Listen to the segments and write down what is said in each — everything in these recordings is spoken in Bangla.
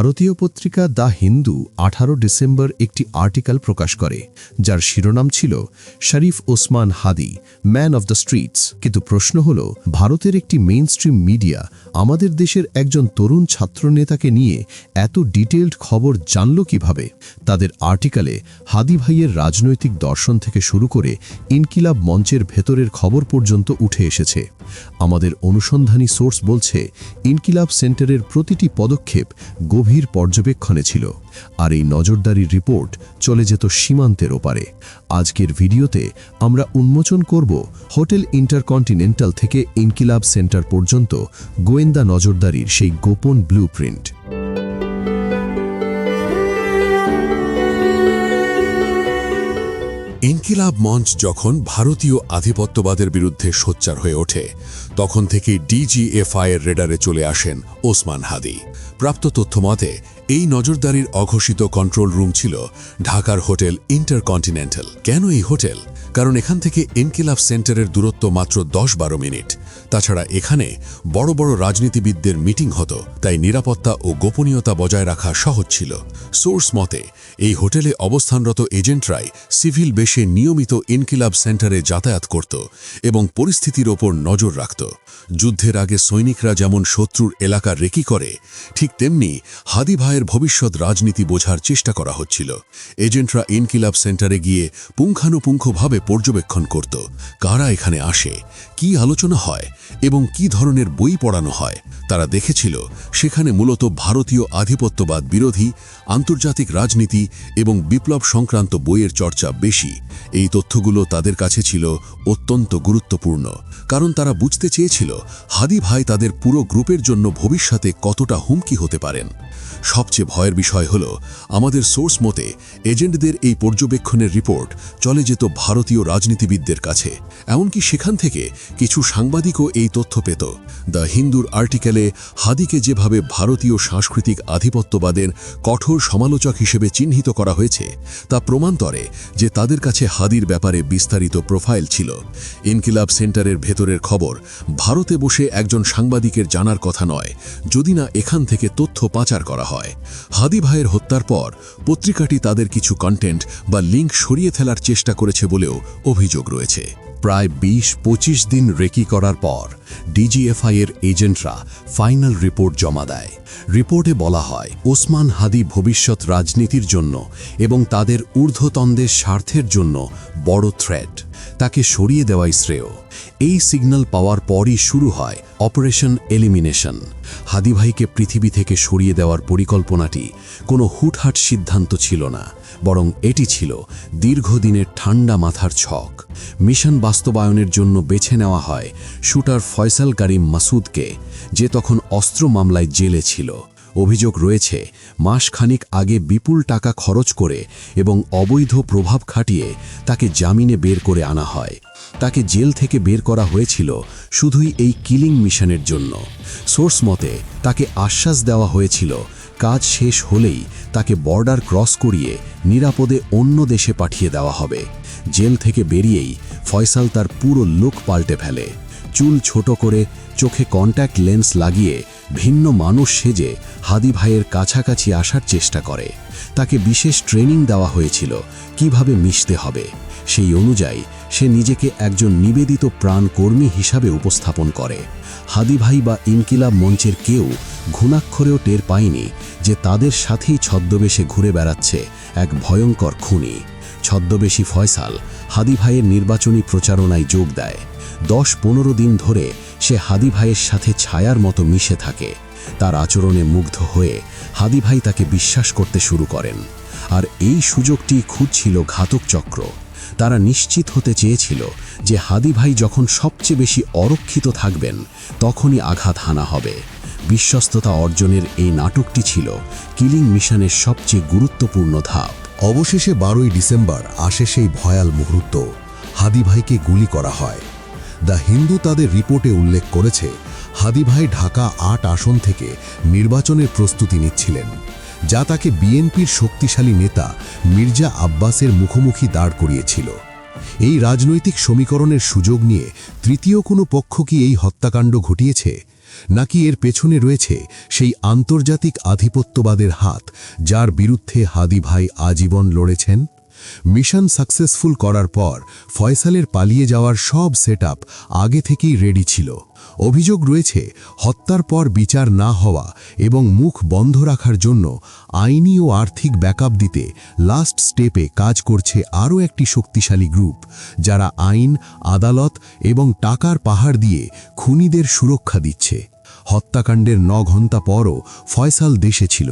ভারতীয় পত্রিকা দ্য হিন্দু আঠারো ডিসেম্বর একটি আর্টিকেল প্রকাশ করে, যার শিরোনাম ছিল, Sharif Osman Hadi, man of the streets. কিন্তু প্রশ্ন হল, ভারতের একটি মেইন মিডিয়া আমাদের দেশের একজন তরুণ ছাত্রনেতাকে নিয়ে এত ডিটেলড খবর জানল কীভাবে? তাদের আর্টিকেলে হাদি ভাইয়ের রাজনৈতিক দর্শন থেকে শুরু করে ইনকিলাব মঞ্চের ভেতরের খবর পর্যন্ত উঠে এসেছে। আমাদের অনুসন্ধানী সোর্স বলছে, ইনকিলাব সেন্টারের প্রতিটি পদক্ষেপ গভীর পর্যবেক্ষণে ছিল, আর এই নজরদারির রিপোর্ট চলে যেত সীমান্তের ওপারে। আজকের ভিডিওতে আমরা উন্মোচন করব হোটেল ইন্টারকন্টিনেন্টাল থেকে ইনকিলাব সেন্টার পর্যন্ত গোয়েন্দা নজরদারির সেই গোপন ব্লুপ্রিন্ট। ইনকিলাব মঞ্চ যখন ভারতীয় আধিপত্যবাদের বিরুদ্ধে সোচ্চার হয়ে ওঠে, তখন থেকেই ডিজিএফআইয়ের রেডারে চলে আসেন ওসমান হাদি। প্রাপ্ত তথ্যমতে এই নজরদারির অঘোষিত কন্ট্রোল রুম ছিল ঢাকার হোটেল ইন্টারকন্টিনেন্টাল। কেন এই হোটেল? কারণ এখান থেকে ইনকিলাব সেন্টারের দূরত্ব মাত্র দশ বারো মিনিট। তাছাড়া এখানে বড় বড় রাজনীতিবিদদের মিটিং হতো, তাই নিরাপত্তা ও গোপনীয়তা বজায় রাখা সহজ ছিল। সোর্স মতে, এই হোটেলে অবস্থানরত এজেন্টরাই সিভিল বেশে নিয়মিত ইনকিলাব সেন্টারে যাতায়াত করত এবং পরিস্থিতির ওপর নজর রাখত। যুদ্ধের আগে সৈনিকরা যেমন শত্রুর এলাকা রেকি করে, ঠিক তেমনি হাদি ভাইয়ের ভবিষ্যৎ রাজনীতি বোঝার চেষ্টা করা হচ্ছিল। এজেন্টরা ইনকিলাব সেন্টারে গিয়ে পুঙ্খানুপুঙ্খভাবে পর্যবেক্ষণ করত, কারা এখানে আসে, কি আলোচনা হয় এবং কি ধরনের বই পড়ানো হয়, তারা দেখেছিল সেখানে মূলত ভারতীয় আধিপত্যবাদ বিরোধী, আন্তর্জাতিক রাজনীতি এবং বিপ্লব সংক্রান্ত বইয়ের চর্চা বেশি। এই তথ্যগুলো তাদের কাছে ছিল অত্যন্ত গুরুত্বপূর্ণ, কারণ তারা বুঝতে চেয়েছিল হাদি ভাই তাদের পুরো গ্রুপের জন্য ভবিষ্যতে কতটা হুমকি হতে পারেন। সবচেয়ে ভয়ের বিষয় হল, আমাদের সোর্স মতে, এজেন্টদের এই পর্যবেক্ষণের রিপোর্ট চলে যেত ভারতীয় রাজনীতিবিদদের কাছে। এমনকি সেখান থেকে কিছু সাংবাদিকও এই তথ্য পেত। দ্য হিন্দুর আর্টিকেলে হাদিকে যেভাবে ভারতীয় সাংস্কৃতিক আধিপত্যবাদের কঠোর সমালোচক হিসেবে চিহ্নিত করা হয়েছে, তা প্রমাণতরে যে তাদের কাছে হাদির ব্যাপারে বিস্তারিত প্রোফাইল ছিল। ইনকিলাব সেন্টারের ভেতরের খবর, ভারতে বসে একজন সাংবাদিকের জানার কথা নয়, যদি না এখান থেকে তথ্য পাচার করা হয়। হাদি ভাইয়ের হত্যার পর পত্রিকাটি তাদের কিছু কন্টেন্ট বা লিঙ্ক সরিয়ে ফেলার চেষ্টা করেছে বলেও অভিযোগ রয়েছে। প্রায় বিশ, পঁচিশ দিন রেকি করার পর ডিজিএফআই এর এজেন্টরা ফাইনাল রিপোর্ট জমা দেয়। রিপোর্টে বলা হয়, ওসমান হাদি ভবিষ্যৎ রাজনীতির জন্য এবং তাদের ঊর্ধ্বতনদের স্বার্থের জন্য বড় থ্রেট তাকে সরিয়ে দেওয়াই শ্রেয়। এই সিগন্যাল পাওয়ার পরই শুরু হয় অপারেশন এলিমিনেশন হাদি ভাইকে পৃথিবী থেকে সরিয়ে দেওয়ার পরিকল্পনাটি কোনো হুটহাট সিদ্ধান্ত ছিল না, বরং এটি ছিল দীর্ঘদিনের ঠান্ডা মাথার ছক। মিশন বাস্তবায়নের জন্য বেছে নেওয়া হয় শুটার ফয়সাল কারিম মাসুদকে, যে তখন অস্ত্র মামলায় জেলে ছিল। অভিযোগ রয়েছে, মাসখানিক আগে বিপুল টাকা খরচ করে এবং অবৈধ প্রভাব খাটিয়ে তাকে জামিনে বের করে আনা হয়। তাকে জেল থেকে বের করা হয়েছিল শুধুই এই কিলিং মিশনের জন্য। সোর্স মতে, তাকে আশ্বাস দেওয়া হয়েছিল, কাজ শেষ হলেই তাকে বর্ডার ক্রস করিয়ে নিরাপদে অন্য দেশে পাঠিয়ে দেওয়া হবে। জেল থেকে বেরিয়েই ফয়সাল তার পুরো লুক পাল্টে ফেলে। চুল ছোট করে চোখে কন্ট্যাক্ট লেন্স লাগিয়ে ভিন্ন মানুষ সেজে হাদি ভাইয়ের কাছাকাছি আসার চেষ্টা করে। তাকে বিশেষ ট্রেনিং দেওয়া হয়েছিল, কীভাবে মিশতে হবে। সেই অনুযায়ী সে নিজেকে একজন নিবেদিত প্রাণকর্মী হিসাবে উপস্থাপন করে। হাদি ভাই বা ইনকিলাব মঞ্চের কেউ ঘুণাক্ষরেও টের পায়নি যে তাদের সাথেই ছদ্মবেশে ঘুরে বেড়াচ্ছে এক ভয়ঙ্কর খুনি। ছদ্মবেশী ফয়সাল হাদি ভাইয়ের নির্বাচনী প্রচারণায় যোগ দেয়। দশ পনেরো দিন ধরে সে হাদি ভাইয়ের সাথে ছায়ার মতো মিশে থাকে। তার আচরণে মুগ্ধ হয়ে হাদি ভাই তাকে বিশ্বাস করতে শুরু করেন। আর এই সুযোগটি খুঁজছিল ঘাতক চক্র। তারা নিশ্চিত হতে চেয়েছিল যে হাদি ভাই যখন সবচেয়ে বেশি অরক্ষিত থাকবেন, তখনই আঘাত হানা হবে। বিশ্বস্ততা অর্জনের এই নাটকটি ছিল কিলিং মিশনের সবচেয়ে গুরুত্বপূর্ণ ধাপ। অবশেষে বারোই ডিসেম্বর আসে সেই ভয়াল মুহূর্ত। হাদি ভাইকে গুলি করা হয়। দ্য হিন্দু তাদের রিপোর্টে উল্লেখ করেছে হাদি ভাই ঢাকা আট আসন থেকে নির্বাচনের প্রস্তুতি নিচ্ছিলেন, যা তাকে বিএনপির শক্তিশালী নেতা মির্জা আব্বাসের মুখোমুখি দাঁড় করিয়েছিল। এই রাজনৈতিক সমীকরণের সুযোগ নিয়ে তৃতীয় কোনো পক্ষ কি এই হত্যাকাণ্ড ঘটিয়েছে? নাকি এর পেছনে রয়েছে সেই আন্তর্জাতিক আধিপত্যবাদের হাত যার বিরুদ্ধে হাদি ভাই আজীবন লড়েছেন? মিশন সাকসেসফুল করার পর ফয়সালের পালিয়ে যাওয়ার সব সেট আগে থেকেই রেডি ছিল। অভিযোগ রয়েছে, হত্যার পর বিচার না হওয়া এবং মুখ বন্ধ রাখার জন্য আইনি ও আর্থিক ব্যাকআপ দিতে লাস্ট স্টেপে কাজ করছে আরও একটি শক্তিশালী গ্রুপ, যারা আইন, আদালত এবং টাকার পাহাড় দিয়ে খুনিদের সুরক্ষা দিচ্ছে। হত্যাকাণ্ডের ন ঘণ্টা পরও ফয়সাল দেশে ছিল,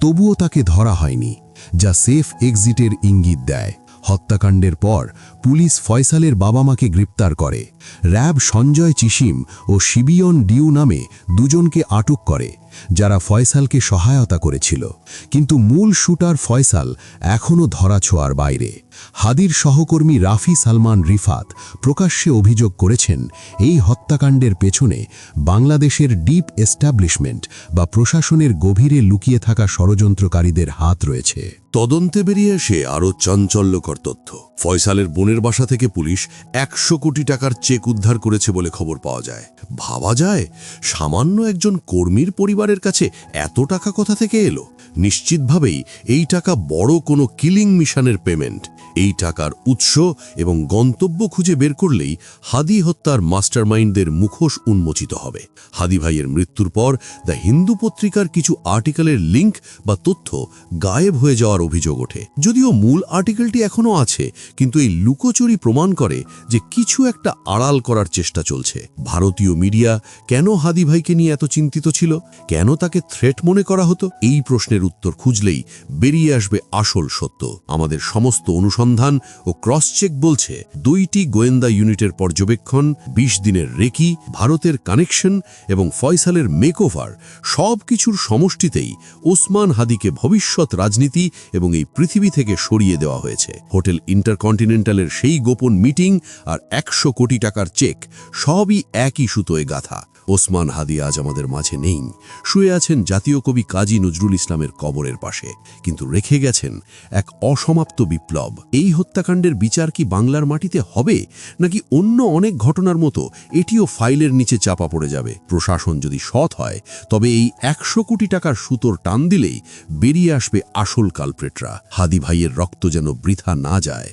তবুও তাকে ধরা হয়নি। যা সেফ এক্সিটের ইঙ্গিত দেয়। হত্যাকাণ্ডের পর পুলিশ ফয়সালের বাবা মাকে গ্রেপ্তার করে। র্যাব সঞ্জয় চিসিম ও শিবিয়ন ডিউ নামে দুজনকে আটক করে, যারা ফয়সালকে সহায়তা করেছিল। কিন্তু মূল শুটার ফয়সাল এখনও ধরাছোঁয়ার বাইরে। হাদির সহকর্মী রাফি সালমান রিফাত প্রকাশ্যে অভিযোগ করেছেন, এই হত্যাকাণ্ডের পেছনে বাংলাদেশের ডিপ এস্টাবলিশমেন্ট বা প্রশাসনের গভীরে লুকিয়ে থাকা ষড়যন্ত্রকারীদের হাত রয়েছে। তদন্তে বেরিয়ে এসে আরও চাঞ্চল্যকর তথ্য। ফয়সালের বোনের বাসা থেকে পুলিশ একশো কোটি টাকার চেক উদ্ধার করেছে বলে খবর পাওয়া যায়। ভাবা যায়, সামান্য একজন কর্মীর পরিবারের কাছে এত টাকা কোথা থেকে এলো? নিশ্চিতভাবেই এই টাকা বড় কোনো কিলিং মিশনের পেমেন্ট। এই টাকার উৎস এবং গন্তব্য খুঁজে বের করলেই হাদি হত্যার মাস্টারমাইন্ডদের মুখোশ উন্মোচিত হবে। হাদি ভাইয়ের মৃত্যুর পর দ্য হিন্দু পত্রিকার কিছু আর্টিকেলের লিঙ্ক বা তথ্য গায়েব হয়ে যাওয়ার অভিযোগ ওঠে। যদিও মূল আর্টিকেলটি এখনও আছে, কিন্তু এই লুকোচুরি প্রমাণ করে যে কিছু একটা আড়াল করার চেষ্টা চলছে। ভারতীয় মিডিয়া কেন হাদি ভাইকে নিয়ে এত চিন্তিত ছিল? কেন তাকে থ্রেট মনে করা হতো? এই প্রশ্নের উত্তর খুঁজলেই বেরিয়ে আসবে আসল সত্য। আমাদের সমস্ত অনুসন্ধান ও ক্রস চেক বলছে দুইটি গোয়েন্দা ইউনিটের পর্যবেক্ষণ ২০ দিনের রেকি, ভারতের কানেকশন এবং ফয়সালের মেকওভার সব কিছুর সমষ্টিতেই ওসমান হাদিকে ভবিষ্যৎ রাজনীতি এবং এই পৃথিবী থেকে সরিয়ে দেওয়া হয়েছে। হোটেল ইন্টারকন্টিনেন্টালের সেই গোপন মিটিং আর একশো কোটি টাকার চেক সবই একই সুতোয় গাথা। ওসমান হাদি আজ আমাদের মাঝে নেই। শুয়ে আছেন জাতীয় কবি কাজী নজরুল ইসলামের কবরের পাশে। কিন্তু রেখে গেছেন এক অসমাপ্ত বিপ্লব। এই হত্যাকাণ্ডের বিচার কি বাংলার মাটিতে হবে? নাকি অন্য অনেক ঘটনার মতো এটিও ফাইলের নিচে চাপা পড়ে যাবে? প্রশাসন যদি সৎ হয়, তবে এই একশো কোটি টাকার সুতোর টান দিলেই বেরিয়ে আসবে আসল কালপ্রেটরা। হাদি ভাইয়ের রক্ত যেন বৃথা না যায়।